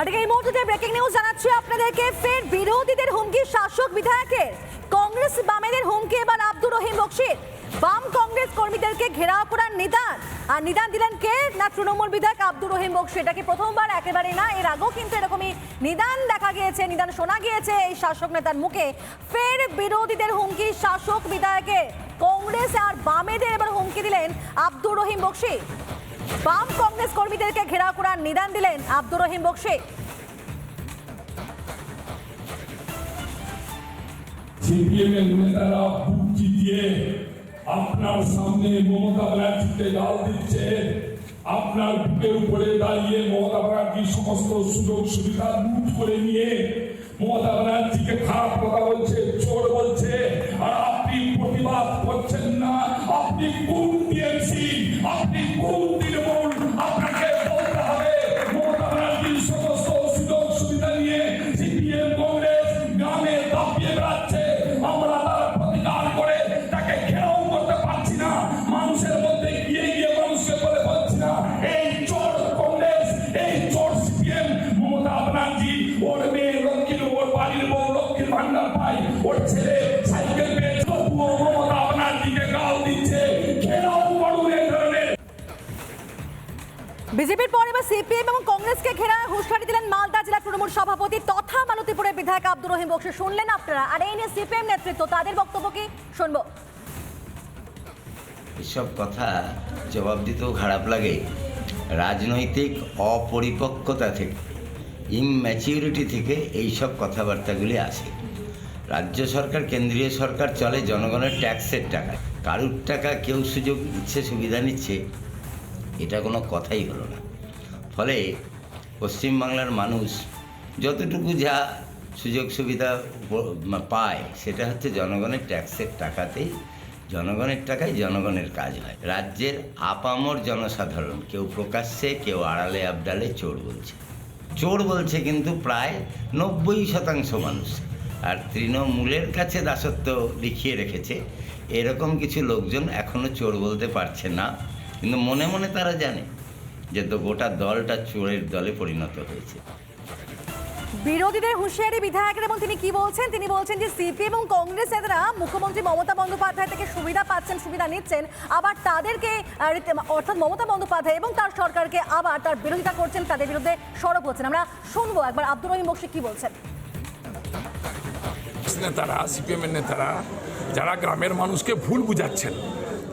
আর এই মুহূর্তে breaking news জানাচ্ছি আপনাদেরকে, ফের বিরোধীদের হুমকি, শাসক বিধায়কের। কংগ্রেস বামেদের হুমকি এবার আব্দুর রহিম বক্সির। বাম কংগ্রেস কর্মীদেরকে ঘেরাও করার নিদান। আর নিদান দিলেন কে? না, তৃণমূল বিধায়ক আব্দুর রহিম বক্সি। এটা কি প্রথমবার? একেবারে না, এর আগেও কিন্তু এরকমই নিদান দেখা গিয়েছে, নিদান শোনা গিয়েছে এই শাসক নেতার মুখে। ফের বিরোধীদের হুমকি, শাসক বিধায়কের। কংগ্রেস আর বামেদের এবার হুমকি দিলেন আব্দুর রহিম বক্সি। বাম কংগ্রেস কর্মীদেরকে ঘেরাও করার নিদান দিলেন আব্দুর রহিম বক্সি। সিপিএমের নেতারা আপনার সামনে মমতা ব্যানার্জিকে জাল দিচ্ছে। আপনার বুকের উপরে দাঁড়িয়ে মমতা ব্যানার্জির সমস্ত সুযোগ সুবিধা লুট করে নিয়ে মমতা ব্যানার্জিকে খারাপ কথা বলছে, চোর ভান্ডার পাই ওর ছেলে সাইকেল পেয়ে তবুও মমতা দিচ্ছে। ঘেরাও করুন এই ধরনের। বিজেপির পর এবার সিপিএম এবং কংগ্রেসকে ঘেরা হুঁশিয়ারি দিলেন মালদা জেলা তৃণমূল সভাপতি তথা মালতীপুরের বিধায়ক আব্দুর রহিম বক্সি। শুনলেন আপনারা? আর এই নিয়ে সিপিএম নেতৃত্ব তাদের বক্তব্য কি? শুনব। এসব কথা জবাব দিতেও খারাপ লাগে। রাজনৈতিক অপরিপক্কতা থেকে। ইমম্যাচিউরিটি থেকে এই সব কথাবার্তাগুলি আসে। রাজ্য সরকার, কেন্দ্রীয় সরকার চলে জনগণের ট্যাক্সের টাকায়। কারুর টাকা কেউ সুযোগ দিচ্ছে সুবিধা নিচ্ছে, এটা কোনো কথাই হলো না। ফলে পশ্চিমবাংলার মানুষ যতটুকু যা সুযোগ, সুবিধা পায়, সেটা হচ্ছে জনগণের ট্যাক্সের টাকাতেই, জনগণের টাকায় জনগণের কাজ হয়। রাজ্যের আপামর জনসাধারণ কেউ প্রকাশ্যে, কেউ আড়ালে, আবডালে চোর বলছে। চোর বলছে কিন্তু প্রায় নব্বই শতাংশ মানুষ। আর তৃণমূলের কাছে দাসত্ব লিখিয়ে রেখেছে, এরকম কিছু লোকজন এখনও চোর বলতে পারছে না। কিন্তু মনে মনে তারা জানে যে তো গোটা দলটা চোরের দলে পরিণত হয়েছে। বিরোধীদের হুঁশিয়ারি বিধায়কের এবং তিনি কি বলছেন? তিনি বলছেন যে সিপিএম এবং কংগ্রেস নেতারা মুখ্যমন্ত্রী মমতা বন্দ্যোপাধ্যায় থেকে সুবিধা পাচ্ছেন, সুবিধা নিচ্ছেন। আবার তাদেরকে অর্থাৎ মমতা বন্দ্যোপাধ্যায় এবং তার সরকারকে আবার তার বিরোধিতা করছেন, তাদের বিরুদ্ধে সরব হচ্ছেন আমরা শুনব একবার আব্দুর রহিম বক্সি কি বলছেন। নেতারা, সিপিএমের নেতারা, যারা গ্রামের মানুষকে ভুল বুঝাচ্ছেন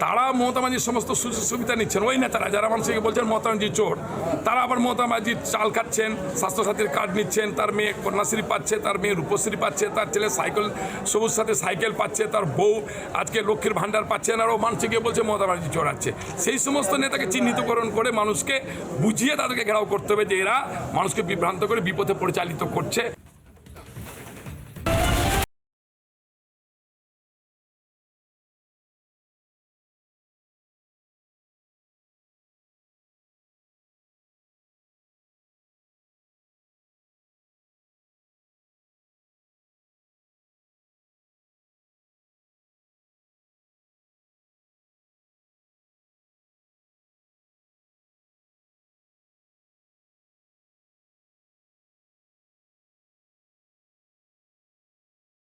তারা মমতা মাঝির সমস্ত সুযোগ সুবিধা নিচ্ছেন। ওই নেতারা যারা মানুষকে বলছেন মমতা মাঝি চোর, তারা আবার মমতা মাঝির চাল খাচ্ছেন, স্বাস্থ্যসাথীর কার্ড নিচ্ছেন, তার মেয়ে কন্যাশ্রী পাচ্ছে, তার মেয়ে রূপশ্রী পাচ্ছে, তার ছেলে সাইকেল, সবুজ সাথে সাইকেল পাচ্ছে, তার বউ আজকে লক্ষ্মীর ভাণ্ডার পাচ্ছেন আর ও মানুষকে বলছে মমতা মাঝি আছে। সেই সমস্ত নেতাকে চিহ্নিতকরণ করে মানুষকে বুঝিয়ে তাদেরকে ঘেরাও করতে হবে যে এরা মানুষকে বিভ্রান্ত করে বিপথে পরিচালিত করছে।